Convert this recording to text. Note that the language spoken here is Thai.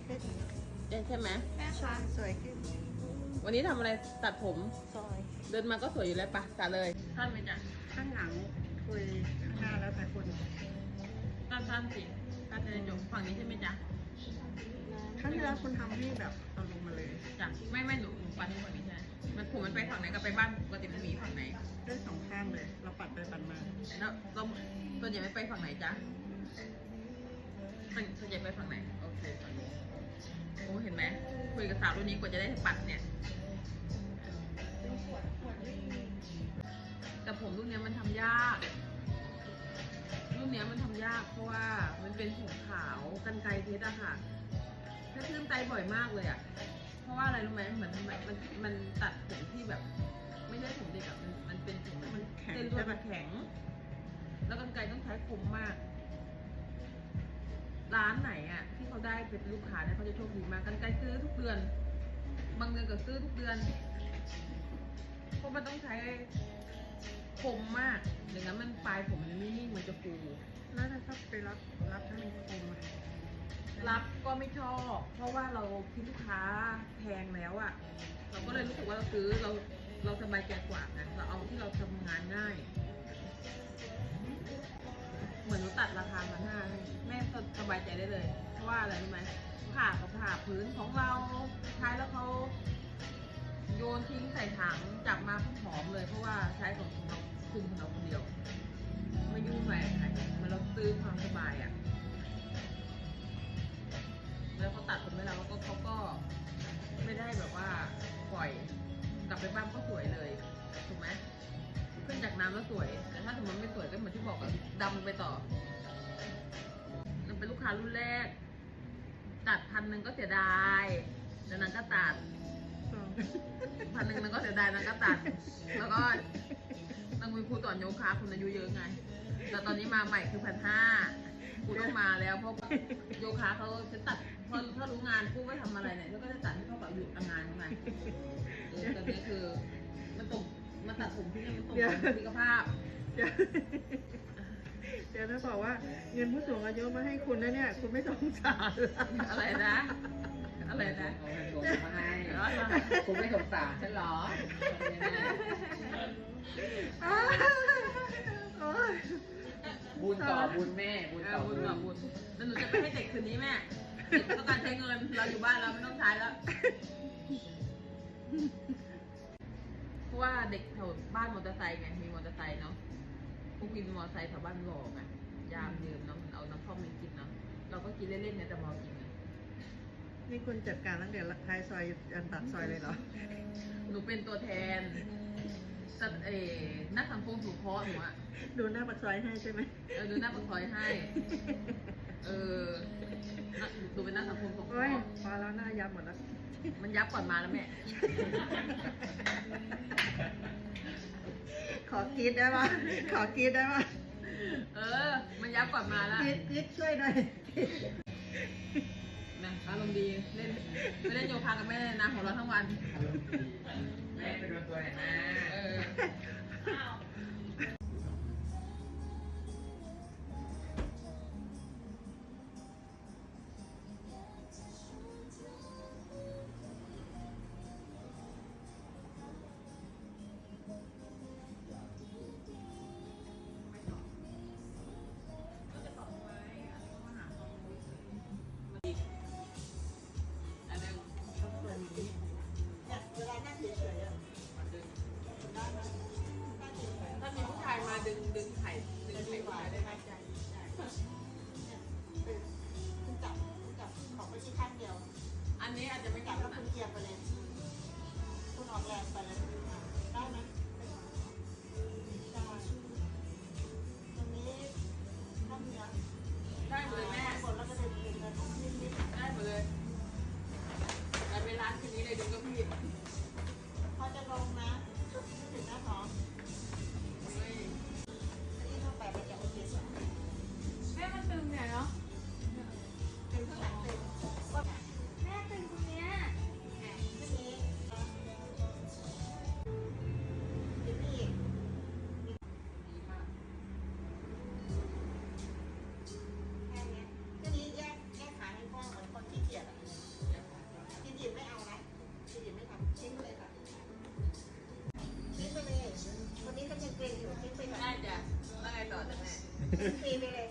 ดเลยสวยขึ้นใช่ไหมแม่ช่างสวยขึ้นวันนี้ทำอะไรตัดผมซอยเดินมาก็สวยอยู่แล้วปะตัดเลยสั้นไหมจ๊ะข้างหลังคุยข้างหน้าแล้วแต่คุณสั้นสั้นๆสิตัดในจบฝั่งนี้ใช่ไหมจ๊ะครั้งที่แล้วคุณทำให้แบบเอาลงมาเลยจ้ะไม่ไม่หนูหนูปัดให้ฝั่งนี้ใช่ไหมมันผมมันไปฝั่งไหนกับไปบ้านปกติมันมีฝั่งไหนด้วยสองข้างเลย เราปัดไปปัดมาแล้วเราส่วนใหญ่ไม่ไปฝั่งไหนจ๊ะมันส่วนใหญ่ไปฝั่งไหนโอเคฝั่งนี้โอ้เห็นไหม คุยกับสาวรุ่นนี้กว่าจะได้ปัดเนี่ย แต่ผมรุ่นเนี้ยมันทำยาก รุ่นเนี้ยมันทำยากเพราะว่ามันเป็นผมขาวกันไกรเพชรอะค่ะถ้าทื่นใจบ่อยมากเลยอะเพราะว่าอะไรรู้ไหมเหมือนมันมันมันตัดผมที่แบบ ไม่ใช่ผมเด็กอะมันมันเป็นผมมันแข็งเส้นเลือดมันแข็ง แล้วกันไกรต้องใช้คมมาก ร้านไหนอะที่เขาได้เป็นลูกค้าเนี่ยเขาจะโชคดีมากกันไกรซื้อทุกเดือน บางเดือนก็ซื้อทุกเดือนเพราะมันต้องใช้คมมากอย่างนั้นมันปลายผมมันไม่นิ่งมันจะฟูแล้วถ้าไปรับรับให้มันคมอะรับก็ไม่ชอบ เพราะว่าเราคิดลูกค้าแพงแล้วอะเราก็เลยรู้สึกว่าเราซื้อเราเราสบายใจกว่านะเราเอาที่เราทำงานง่าย เหมือนหนูตัดราคามาห้าให้แม่ก็สบายใจได้เลยเพราะว่าอะไรรู้ไหมผ่ากับผ่าพื้นของเราท้ายแล้วเขาโยนทิ้งใส่ถังจับมาหอมเลยเพราะ จากน้ำแล้วสวย แต่ถ้าสมมติไม่สวยก็เหมือนที่บอกอะดำไปต่อ มันเป็นลูกค้ารุ่นแรก ตัดพันหนึ่งก็เสียดายแต่นางก็ตัดพันหนึ่งนางก็เสียดายนางก็ตัด แล้วก็นางมีครูสอนโยคะคุณอายุเยอะไง แต่ตอนนี้มาใหม่คือพันห้าครูต้องมาแล้วเพราะโยคะเขาจะตัดพอถ้ารู้งานครูไม่ทำอะไรเนี่ยเขาก็จะตัดให้เขาแบบอยู่ทำงานใช่ไมเออตอนนี้คือ ตัดผมที่นี่มันตกสุขภาพ เดี๋ยวเดี๋ยวนะบอกว่าเงินผู้สูงอายุมาให้คุณนะเนี่ย คุณไม่สงสารเหรออะไรนะ อะไรนะเอาเงินส่งมาให้คุณไม่สงสารฉันเหรออ้าวโอ๊ยบุญต่อบุญแม่บุญต่อบุบุญญต่อบุญแล้วหนูจะไปให้เด็กคืนนี้แม่เด็กต้องการใช้เงิน เราอยู่บ้านเราไม่ต้องใช้แล้ว ว่าเด็กแถวบ้านมอเตอร์ไซค์ไงมีมอเตอร์ไซค์เนาะพวกกินมอเตอร์ไซค์แถวบ้านหลอกไงยามยืมเนาะมันเอาน้ำท่อมมากินเนาะเราก็กินเล่นๆเนี่ยแต่เมาจริงไงนี่คุณจัดการตั้งแต่ท้ายซอยยันตัดซอยเลยเหรอ หนูเป็นตัวแทนแต่เออนักสังคมสุขเคราะห์หนูอะดูหน้าปากซอยให้ใช่ไหมเออดูหน้าปากซอยให้ เออน่ะหนูเป็นนักสังคมสงเคโอ้ยราะห์พอแล้วหน้ายับหมดแล้ว มันยับก่อนมาแล้วแม่ ขอกรีดได้ปะขอกรีดได้ปะเออ มันยับก่อนมาแล้วกรีดกรีดช่วยหน่อยนะอารมณ์ดี เล่นไปเล่นโยคะกับแม่เลยนะหัวเราะทั้งวัน แม่ไปดูตัวหน่อยนะเอ นี้อาจจะไม่กับแล้วคุณเกียร์ไปเลยคุณออกแรงไปเลย Sí, mire.